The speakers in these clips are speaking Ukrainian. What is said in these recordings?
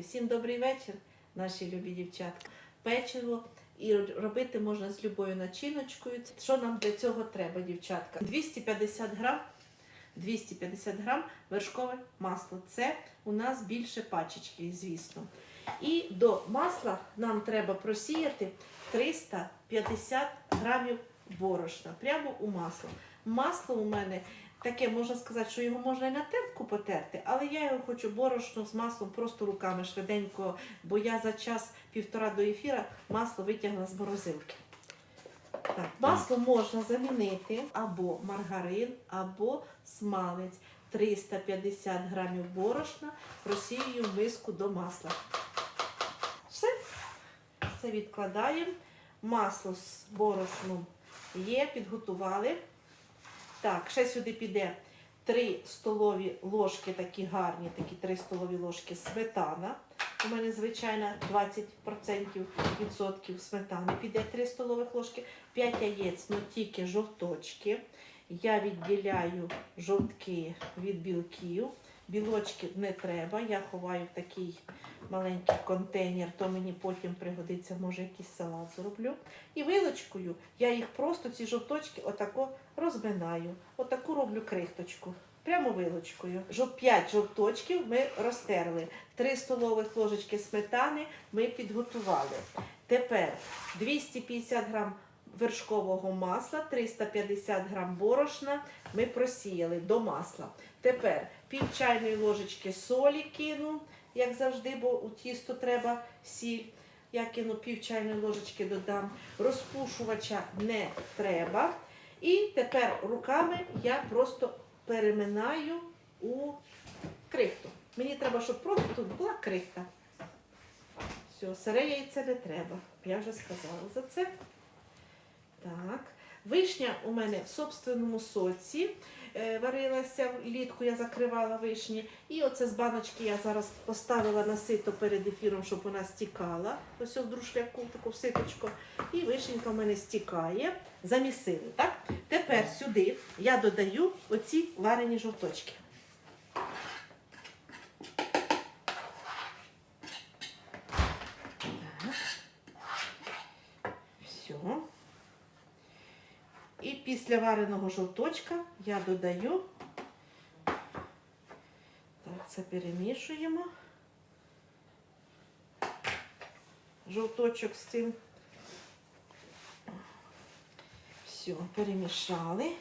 Всім добрий вечір, наші любі дівчатка. Печиво і робити можна з любою начиночкою. Що нам для цього треба, дівчатка? 250 грам, 250 грам вершкове масло. Це у нас більше пачечки, звісно. І до масла нам треба просіяти 350 грамів борошна прямо у масло. Масло у мене таке, можна сказати, що його можна і на терку потерти, але я його хочу борошно з маслом просто руками швиденько, бо я за час півтора до ефіра масло витягла з морозилки. Так, масло можна замінити або маргарин, або смалець. 350 грамів борошна просіюю в миску до масла. Все. Це відкладаємо. Масло з борошном є, підготували. Так, ще сюди піде 3 столові ложки, такі гарні, такі 3 столові ложки сметана. У мене звичайно 20% відсотків сметани піде 3 столових ложки, 5 яєць, ну тільки жовточки. Я відділяю жовтки від білків. Білочки не треба, я ховаю в такий маленький контейнер, то мені потім пригодиться, може якийсь салат зроблю. І вилочкою я їх просто, ці жовточки, отако розминаю. Отаку роблю крихточку. Прямо вилочкою. Жов- 5 жовточків ми розтерли. 3 столових ложечки сметани ми підготували. Тепер 250 грам вершкового масла, 350 грам борошна ми просіяли до масла. Тепер пів чайної ложечки солі кину, як завжди, бо у тісто треба сіль. Я кину пів чайної ложечки додам. Розпушувача не треба. І тепер руками я просто переминаю у крихту. Мені треба, щоб просто тут була крихта. Все, сире яйце не треба. Я вже сказала за це. Так. Вишня у мене в собственному соці е, варилася влітку, я закривала вишні. І оце з баночки я зараз поставила на сито перед ефіром, щоб вона стікала. Ось в друшляку, таку ситочку. І вишенька в мене стікає. Замісили. Так? Тепер сюди я додаю оці варені жовточки. Так. Все. І після вареного жовточка я додаю. Так, це перемішуємо. Жовточок з цим. Все, перемішали.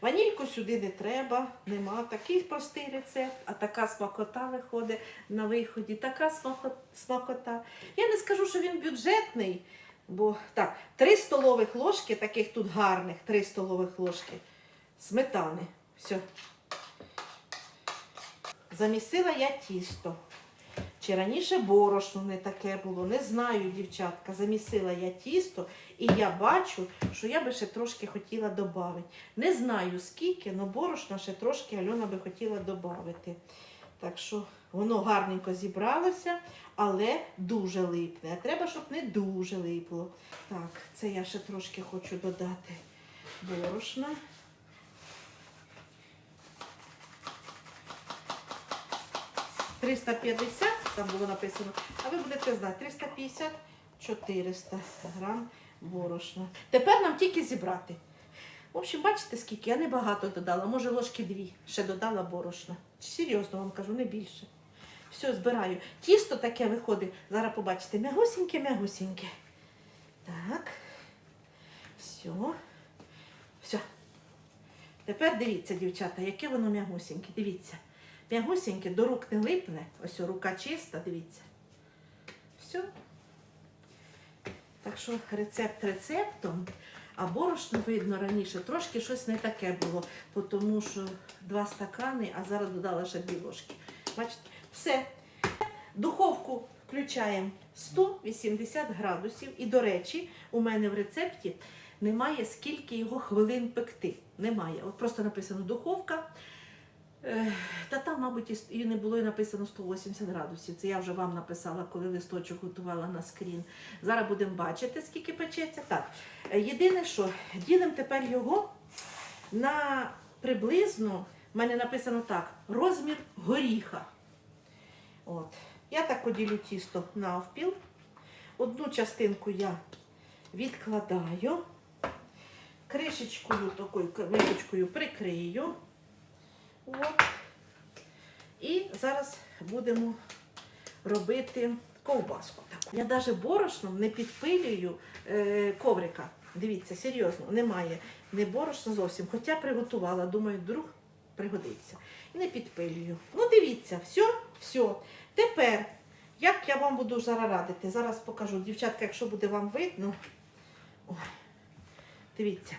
Ванільку сюди не треба, нема. Такий простий рецепт, а така смакота виходить на виході. Така смакота. Я не скажу, що він бюджетний, бо так, 3 столових ложки, таких тут гарних, 3 столових ложки сметани. Все. Замісила я тісто. Чи раніше борошно не таке було, не знаю, дівчатка. Замісила я тісто, і я бачу, що я би ще трошки хотіла додати. Не знаю скільки, але борошна ще трошки Альона би хотіла додати. Так що воно гарненько зібралося, але дуже липне. Треба, щоб не дуже липло. Так, це я ще трошки хочу додати борошна. «350», там було написано, а ви будете знати 350-400 грам борошна. Тепер нам тільки зібрати. В общем, бачите, скільки я небагато додала, може ложки дві, ще додала борошна. Серйозно вам кажу, не більше. Все, збираю. Тісто таке виходить, зараз побачите, мягусіньке, мягусіньке. Так. Все. Все. Тепер дивіться, дівчата, яке воно мягусіньке. Дивіться. Мягусіньке, до рук не липне. Ось рука чиста, дивіться. Все. Так що рецепт рецептом, а борошно видно раніше трошки щось не таке було, тому що два стакани, а зараз додала ще дві ложки. Бачите, все. Духовку включаємо 180 градусів. І, до речі, у мене в рецепті немає скільки його хвилин пекти. Немає. От просто написано духовка. Та там, мабуть, і не було і написано 180 градусів. Це я вже вам написала, коли листочок готувала на скрін. Зараз будемо бачити, скільки печеться. Так, е, єдине, що ділимо тепер його на приблизно, в мене написано так, розмір горіха. От. Я так поділю тісто навпіл. Одну частинку я відкладаю, кришечкою такою мисочкою прикрию. От. І зараз будемо робити ковбаску. таку. Я навіть борошном не підпилюю е, коврика. Дивіться, серйозно, немає не борошна зовсім. Хоча приготувала, думаю, вдруг пригодиться. І не підпилюю. Ну, дивіться, все, все. Тепер, як я вам буду зараз радити, зараз покажу. Дівчатка, якщо буде вам видно. Ой, дивіться.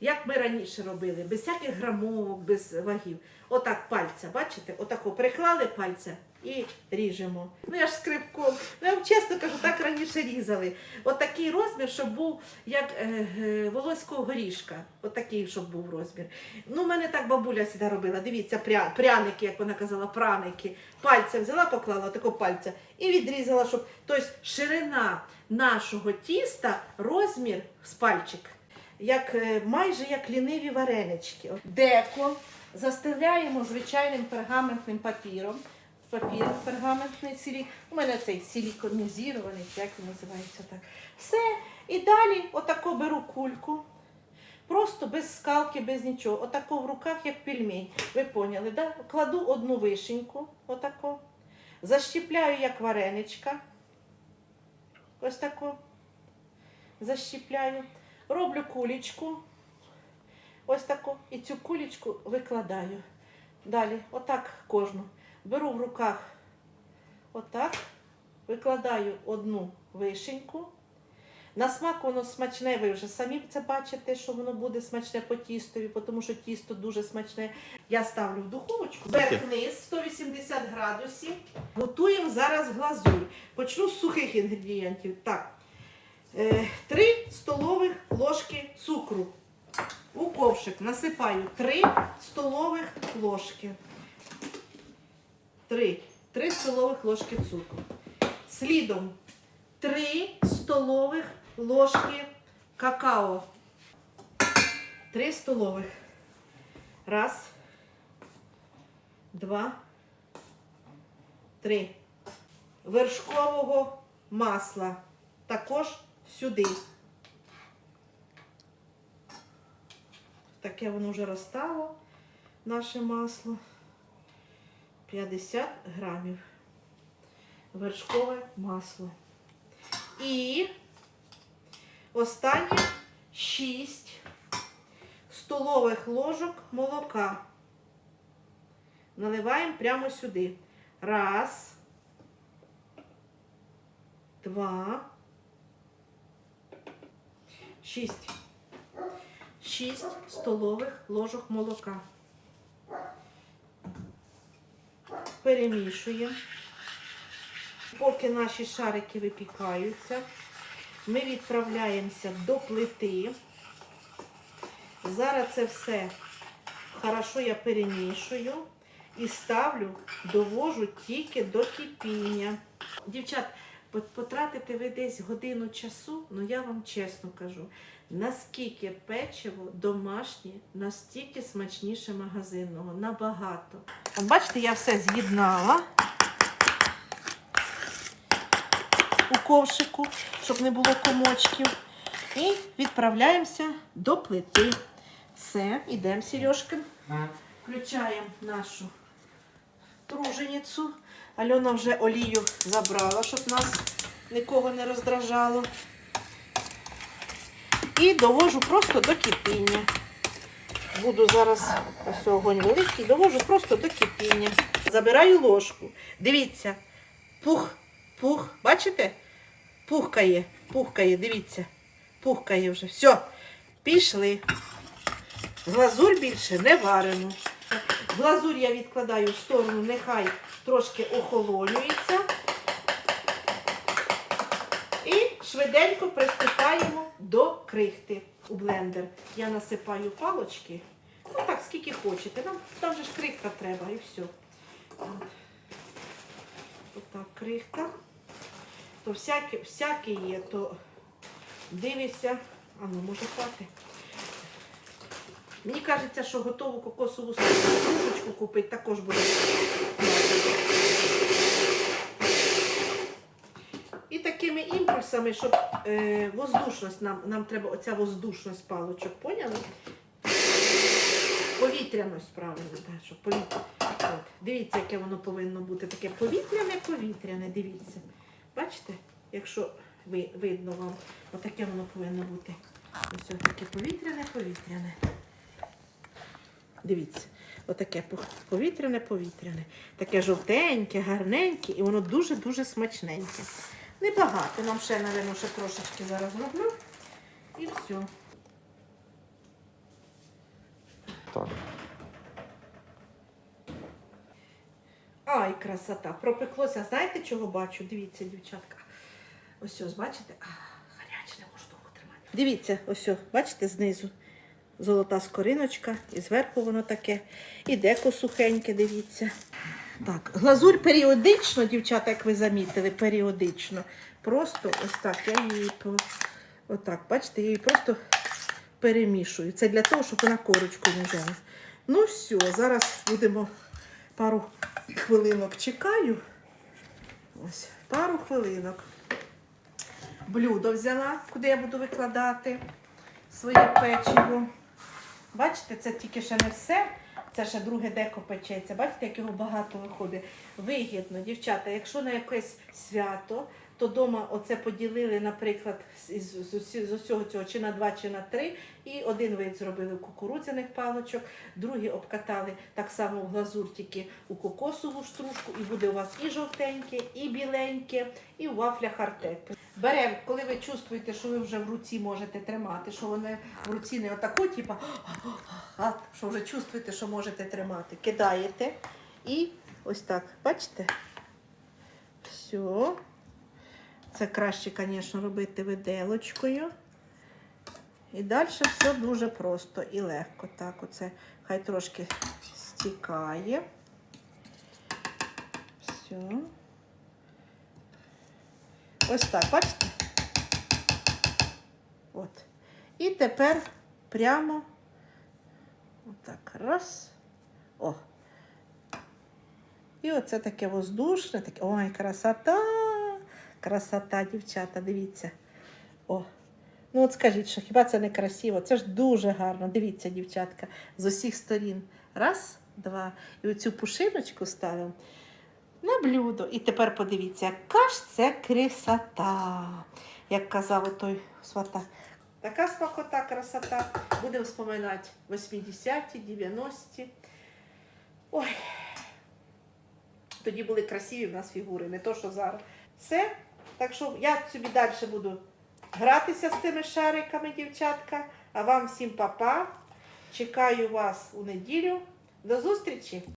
Як ми раніше робили, без всяких грамовок, без вагів. Отак пальця, бачите? Отако приклали пальця і ріжемо. Ну я ж скрипком. Ну, я вам чесно кажу, так раніше різали. Отакий розмір, щоб був як е, е, волоського горішка. Отакий, щоб був розмір. Ну, мене так бабуля сюди робила. Дивіться, пря, пряники, як вона казала, праники. Пальця взяла, поклала тако пальця і відрізала, щоб тобто ширина нашого тіста, розмір з пальчик як е, майже як ліниві варенички. Деко застеляємо звичайним пергаментним папіром. Папір пергаментний силі. У мене цей силіконізірований, як він називається так. Все. І далі отако беру кульку. Просто без скалки, без нічого. Отако в руках, як пельмень. Ви поняли, да? Кладу одну вишеньку, отако. Защіпляю як вареничка. Ось тако. Защіпляю. Роблю кулечку. Ось таку. І цю кулечку викладаю. Далі, отак кожну. Беру в руках, отак, викладаю одну вишеньку. На смак воно смачне, ви вже самі це бачите, що воно буде смачне по тістові, тому що тісто дуже смачне. Я ставлю в духовочку. Верх-низ 180 градусів. Готуємо зараз глазурь. Почну з сухих інгредієнтів. Так. 3 столових ложки цукру. У ковшик насипаю 3 столових ложки. 3. 3 столових ложки цукру. Слідом 3 столових ложки какао. 3 столових. Раз. Два. Три. Вершкового масла. Також сюди. Таке воно вже розстало, наше масло. 50 грамів вершкове масло. І останнє 6 столових ложок молока. Наливаємо прямо сюди. Раз, два, шість. Шість столових ложок молока. Перемішуємо. Поки наші шарики випікаються, ми відправляємося до плити. Зараз це все хорошо я перемішую і ставлю, довожу тільки до кипіння. Дівчат, Потратите ви десь годину часу, ну я вам чесно кажу, наскільки печиво домашнє, настільки смачніше магазинного, набагато. От бачите, я все з'єднала у ковшику, щоб не було комочків. І відправляємося до плити. Все, йдемо, Сережка. Включаємо нашу труженицю. Альона вже олію забрала, щоб нас нікого не роздражало. І довожу просто до кипіння. Буду зараз, ось огонь великий, довожу просто до кипіння. Забираю ложку. Дивіться, пух, пух, бачите? Пухкає, пухкає, дивіться, пухкає вже. Все, пішли. Глазурь більше не варено. Глазурь я відкладаю в сторону, нехай трошки охолонюється. І швиденько приступаємо до крихти у блендер. Я насипаю палочки. Ну так, скільки хочете. Нам там же ж крихта треба і все. Отак крихта. То всяке, всяке є, то дивишся. А ну, може хватить. Мені кажеться, що готову кокосову кружечку купити також буде. І такими імпульсами, щоб е, воздушність нам, нам треба оця воздушність паличок, поняли? Повітряність, правильно, так, щоб повітря. От, дивіться, яке воно повинно бути. Таке повітряне-повітряне, дивіться. Бачите, якщо ви, видно вам, отаке воно повинно бути. Ось таке повітряне-повітряне. Дивіться, отаке повітряне-повітряне. Таке жовтеньке, гарненьке, і воно дуже-дуже смачненьке. Небагато. Нам ще, напевно, ще трошечки зараз роблю. І все. Так. Ай, красота. Пропеклося. Знаєте, чого бачу? Дивіться, дівчатка. Ось ось, бачите? А, гаряче, не можу довго тримати. Дивіться, ось, ось, бачите, знизу золота скориночка, і зверху воно таке, і деко сухеньке, дивіться. Так, глазурь періодично, дівчата, як ви замітили, періодично. Просто ось так, я її отак, бачите, я її просто перемішую. Це для того, щоб вона корочку не взяла. Ну все, зараз будемо пару хвилинок чекаю. Ось, пару хвилинок. Блюдо взяла, куди я буду викладати своє печиво. Бачите, це тільки ще не все. Це ще друге деко печеться. Бачите, як його багато виходить. Вигідно, дівчата, якщо на якесь свято, то вдома оце поділили, наприклад, з, усього цього чи на два, чи на три, і один вид зробили кукурудзяних паличок, другий обкатали так само в глазур, тільки у кокосову штружку, і буде у вас і жовтеньке, і біленьке, і у вафлях артек. Беремо, коли ви чувствуєте, що ви вже в руці можете тримати, що воно в руці не отако, типа, а, що вже чувствуєте, що можете тримати. Кидаєте і ось так, бачите? Все. Це краще, звісно, робити виделочкою. І далі все дуже просто і легко. Так, оце хай трошки стікає. Все. Ось так, бачите? От. І тепер прямо отак. Раз. О. І оце таке воздушне, таке. Ой, красота! Красота, дівчата, дивіться. О. Ну от скажіть, що хіба це не красиво? Це ж дуже гарно. Дивіться, дівчатка, з усіх сторін. Раз, два. І оцю пушиночку ставимо на блюдо. І тепер подивіться, яка ж це красота, як казав той свата. Така смакота, красота. Будемо вспоминати 80-ті, 90-ті. Ой. Тоді були красиві в нас фігури, не то, що зараз. Все. Так що я собі далі буду гратися з цими шариками, дівчатка. А вам всім па-па. Чекаю вас у неділю. До зустрічі!